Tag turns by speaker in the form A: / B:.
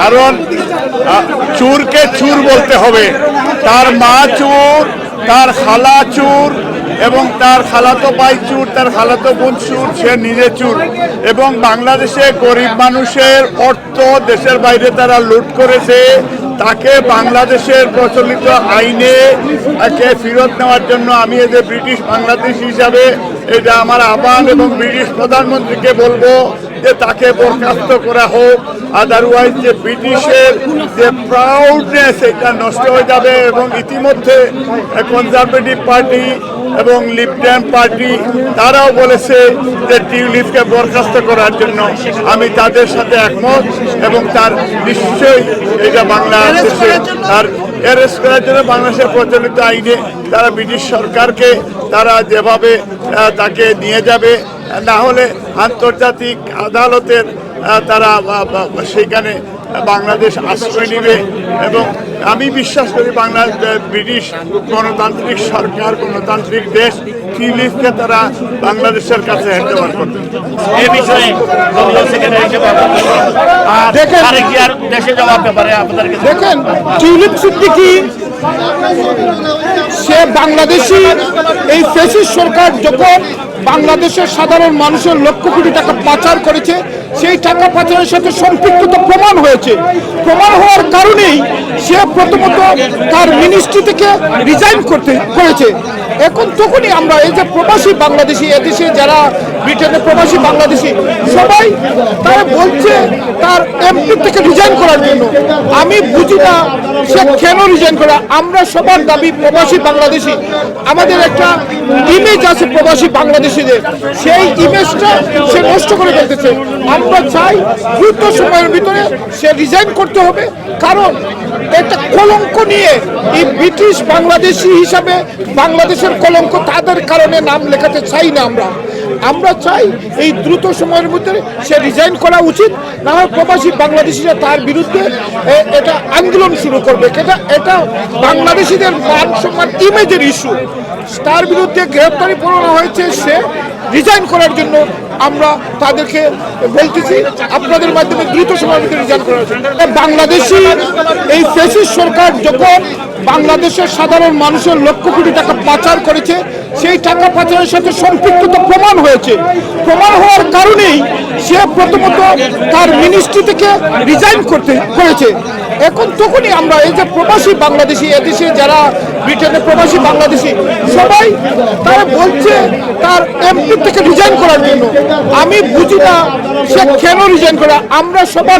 A: কারণ চুরকে চুর বলতে হবে। তার মা চুর, তার খালা চুর, এবং তার খালাতো ভাই চুর, তার খালাতো বোন চুর, সে নিজে চুর। এবং বাংলাদেশে গরিব মানুষের অর্থ দেশের বাইরে তারা লুট করেছে, তাকে বাংলাদেশের প্রচলিত আইনে তাকে ফেরত নেওয়ার জন্য আমি এই যে ব্রিটিশ বাংলাদেশ হিসাবে এটা আমার আহ্বান এবং ব্রিটিশ প্রধানমন্ত্রীকে বলব যে তাকে বরখাস্ত করা হোক আদারওয়াইজ যে ব্রিটিশের যে প্রাউডনেস এটা নষ্ট হয়ে যাবে এবং ইতিমধ্যে কনজারভেটিভ পার্টি এবং লিপট্যাম পার্টি তারাও বলেছে যে টিউলিপকে বরখাস্ত করার জন্য আমি তাদের সাথে একমত এবং তার নিশ্চয়ই এটা বাংলাদেশে তার অ্যারেস্ট করার জন্য বাংলাদেশের প্রচলিত আইনে তারা ব্রিটিশ সরকারকে তারা যেভাবে তাকে নিয়ে যাবে, না হলে আন্তর্জাতিক আদালতের তারা সেখানে বাংলাদেশ আশ্রয় নেবে এবং আমি বিশ্বাস করি বাংলাদেশ, ব্রিটিশ গণতান্ত্রিক সরকার, গণতান্ত্রিক দেশ টিউলিপকে তারা বাংলাদেশের কাছে হ্যান্ডওভার করবে
B: এ বিষয়ে দেশে যাওয়ার ব্যাপারে আপনাদেরকে
C: দেখেন টিউলিপ সিদ্দিকি সে বাংলাদেশি এই ফেসিস সরকার যখন বাংলাদেশের সাধারণ মানুষের লক্ষ কোটি টাকা পাচার করেছে, সেই টাকা পাচারের সাথে সম্পৃক্ততা প্রমাণ হয়েছে। প্রমাণ হওয়ার কারণেই সে প্রথমত তার মিনিস্ট্রি থেকে রিজাইন করতে করেছে এখন তখনই আমরা এই যে প্রবাসী বাংলাদেশি এদেশে যারা ব্রিটেনে প্রবাসী বাংলাদেশি, সবাই তারা বলছে তার এমপি থেকে রিজাইন করার জন্য। আমি বুঝি না সে কেন রিজাইন করা? আমরা সবার দাবি প্রবাসী বাংলাদেশি। আমাদের একটা ইমেজ আছে প্রবাসী বাংলাদেশিদের। সেই ইমেজটা সে নষ্ট করে ফেলতেছে। আমরা চাই দ্রুত সময়ের ভিতরে সে রিজাইন করতে হবে। কারণ একটা কলঙ্ক নিয়ে এই ব্রিটিশ বাংলাদেশি হিসাবে বাংলাদেশের কলঙ্ক তাদের কারণে নাম লেখাতে চাই না আমরা। আমরা চাই এই দ্রুত সময়ের মধ্যে সে রিজাইন করা উচিত, না হয় প্রবাসী বাংলাদেশিরা তার বিরুদ্ধে এটা আন্দোলন শুরু করবে। এটা এটা বাংলাদেশিদের মান সম্মান ইমেজের ইস্যু তার বিরুদ্ধে গ্রেপ্তারি পড়ানো হয়েছে সে রিজাইন করার জন্য। আমরা তাদেরকে বলতেছি, আপনাদের মাধ্যমে দ্রুত সময়ের মধ্যে রিজাইন করা উচিত বাংলাদেশি এই ফেসিস সরকার যখন বাংলাদেশের সাধারণ মানুষের লক্ষ কোটি টাকা পাচার করেছে সেই টাকা পাচারের সাথে সম্পৃক্ততা প্রমাণ হয়েছে। প্রমাণ হওয়ার কারণেই সে প্রথমত তার মিনিস্ট্রি থেকে রিজাইন করতে করেছে। এখন তখনই আমরা এই যে প্রবাসী বাংলাদেশি এদেশে যারা ব্রিটেনে প্রবাসী বাংলাদেশি, সবাই তারা বলছে তার এমপি থেকে রিজাইন করার জন্য। আমি বুঝি না সে কেন রিজাইন করা। আমরা সবার